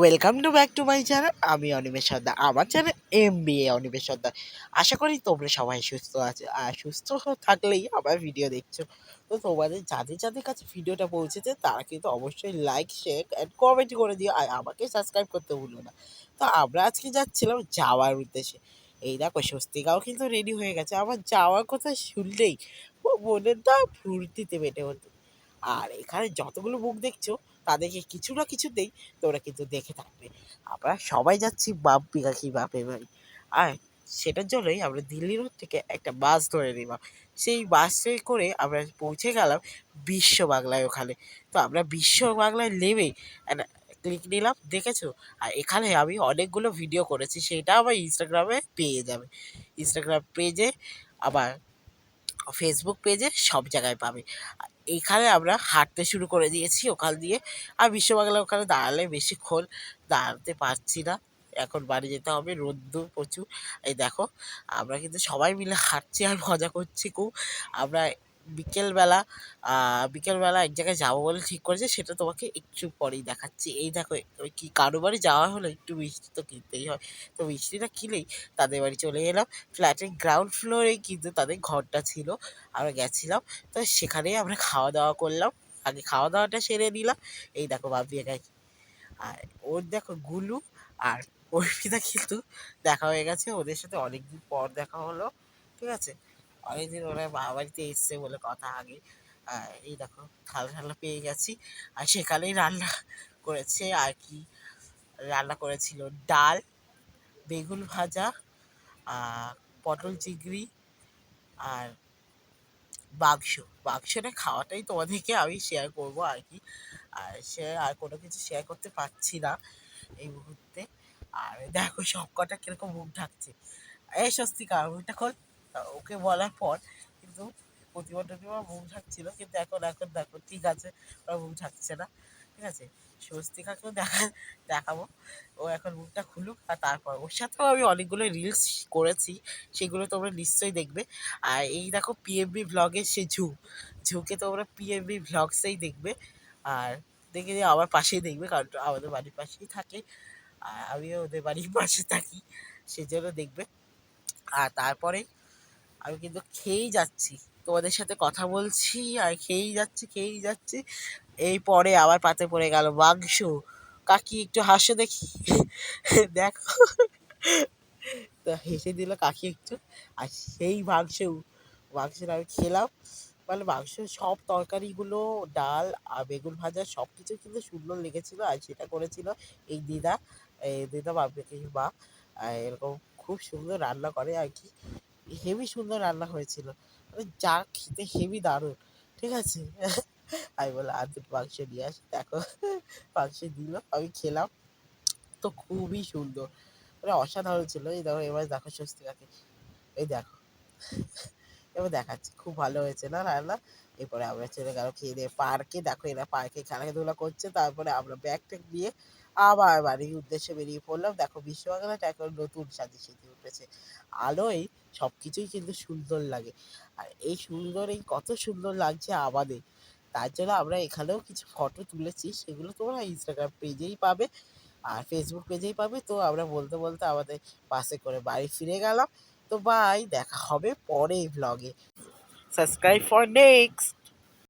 Welcome to back to my channel আমি অনিমেষ সর্দার। আমার channel M B A Animesh Sardar. আশা করি তোমরা সবাই সুস্থ আছো। আর সুস্থ থাকলেই আমার ভিডিও দেখছ। তো তোমাদের যাদের যাদের কাছে ভিডিওটা পৌঁছেছে, তারা কিন্তু অবশ্যই লাইক শেয়ার অ্যান্ড কমেন্ট করে দিও। আর আমাকে সাবস্ক্রাইব করতে ভুলো না। তো আমরা আজকে যাচ্ছিলাম যাওয়ার উদ্দেশ্যে। এই দেখো, স্বস্তিকাও কিন্তু রেডি হয়ে গেছে। আমার যাওয়ার কথা শুনলেই মনের দা ফুর্তিতে মেটে হতো আর এখানে যতগুলো বুক দেখছ তাদেরকে কিছু না কিছুতেই তোমরা কিন্তু দেখে থাকবে। আমরা সবাই যাচ্ছি বাপ্পি কাকি বাপের বাড়ি। আর সেটার জন্যই আমরা দিল্লি রোড থেকে একটা বাস ধরে নিলাম। সেই বাসে করে আমরা পৌঁছে গেলাম বিশ্ব বাংলায় ওখানে। তো আমরা বিশ্ব বাংলায় নেমে ক্লিক নিলাম, দেখেছ? আর এখানে আমি অনেকগুলো ভিডিও করেছি, সেটা আমার ইনস্টাগ্রামে পেয়ে যাবে। ইনস্টাগ্রাম পেজে আবার ফেসবুক পেজে সব জায়গায় পাবে। এইখানে আমরা হাঁটতে শুরু করে দিয়েছি ওখান দিয়ে। আর বিশ্ববাংলা ওখানে দাঁড়ালে বেশিক্ষণ দাঁড়াতে পারছি না। এখন বাড়ি যেতে হবে, রোদ্দুর প্রচুর। এই দেখো, আমরা কিন্তু সবাই মিলে হাঁটছি আর মজা করছি খুব। আমরা বিকেলবেলা বিকেলবেলা এক জায়গায় যাব বলে ঠিক করেছি, সেটা তোমাকে একটু পরেই দেখাচ্ছি। এই দেখো, ওই কি কারও বাড়ি যাওয়া হলো? একটু মিষ্টি তো কিনতেই হয়। তো মিষ্টিটা কিনেই তাদের বাড়ি চলে এলাম। ফ্ল্যাটের গ্রাউন্ড ফ্লোরেই কিন্তু তাদের ঘরটা ছিল। আমরা গেছিলাম, তো সেখানেই আমরা খাওয়া দাওয়া করলাম। আগে খাওয়া দাওয়াটা সেরে নিলাম। এই দেখো বাপি একাই আর ওর দেখো গুলু আর অর্পিতা কিন্তু দেখা হয়ে গেছে। ওদের সাথে অনেকদিন পর দেখা হলো। ঠিক আছে? অনেকদিন ওরা বাড়িতে এসছে বলে কথা আগে। এই দেখো, থালা ঠালা পেয়ে গেছি। আর সেখানেই রান্না করেছে আর কি, রান্না করেছিল ডাল, বেগুন ভাজা পটল চিংড়ি আর বাক্স। মাংসটা খাওয়াটাই তোমাদেরকে আমি শেয়ার করব আর কি। আর সে, আর কোনো কিছু শেয়ার করতে পারছি না এই মুহূর্তে। আর দেখো সব কটা কীরকম মুখ ঢাকছে। এই স্বস্তিকা, মুখটা খোল। তা ওকে বলার পর কিন্তু প্রতিবার টতিবার মুখ ঢাকছিল কিন্তু এখন এখন দেখো, ঠিক আছে ওরা মুখ ঢাকছে না, ঠিক আছে? স্বস্তিকাকেও দেখা, দেখাবো। ও এখন মুখটা খুলুক আর তারপর ওর সাথেও আমি অনেকগুলো রিলস করেছি, সেগুলো তোমরা নিশ্চয়ই দেখবে। আর এই দেখো পিএমবি ভ্লগের সে ঝু, ঝুকে তোমরা পিএমবি ভ্লগসেই দেখবে। আর দেখে দিয়ে আমার পাশেই দেখবে, কারণ আমাদের বাড়ির পাশেই থাকে। আর আমিও ওদের বাড়ির পাশে থাকি, সেজন্য দেখবে। আর তারপরে আমি কিন্তু খেয়েই যাচ্ছি। তোমাদের সাথে কথা বলছি আর খেয়েই যাচ্ছি খেয়েই যাচ্ছি। এই পরে আবার পাতে পড়ে গেল মাংস। কাকি একটু হাসো দেখি। দেখো। তো হেসে দিল কাকি একটু। আর সেই মাংস মাংসটা আমি খেলাম। মানে মাংস সব তরকারিগুলো, ডাল, আর বেগুন ভাজা সব কিছু কিন্তু সুন্দর লেগেছিলো। আর সেটা করেছিল এই দিদা। এই দিদা বাপকে মা এরকম খুব সুন্দর রান্না করে আর কি। হেভি সুন্দর রান্না হয়েছিল। যা খেতে হেভি দারুণ, ঠিক আছে? আমি বললাম, আর দুটো মাংস নিয়ে আসি দেখো, মাংস দিল, আমি খেলাম। তো খুবই সুন্দর মানে অসাধারণ ছিল। এই দেখো, এবার দেখো স্বস্তি কাকে এই দেখো, এবার দেখাচ্ছি, খুব ভালো হয়েছে না রান্না? এরপরে আমরা চলে গেল খেয়ে দিয়ে পার্কে। দেখো এরা পার্কে খেলাধুলা করছে। তারপরে আমরা ব্যাগ ট্যাগ দিয়ে আবার বাড়ির উদ্দেশ্যে বেরিয়ে পড়লাম। দেখো বিশ্ববাংলাটা এখন নতুন সাজে সেজে উঠেছে। আলোয় সব কিছুই কিন্তু সুন্দর লাগে। আর এই সুন্দর, এই কত সুন্দর লাগছে আমাদের। তার জন্য আমরা এখানেও কিছু ফটো তুলেছি। সেগুলো তোমরা ইনস্টাগ্রাম পেজেই পাবে। আর ফেসবুক পেজেই পাবে। তো আমরা বলতে বলতে আমাদের বাসে করে বাড়ি ফিরে গেলাম। তো বাই দেখা হবে পরে ব্লগে সাবস্ক্রাইব ফর নেক্সট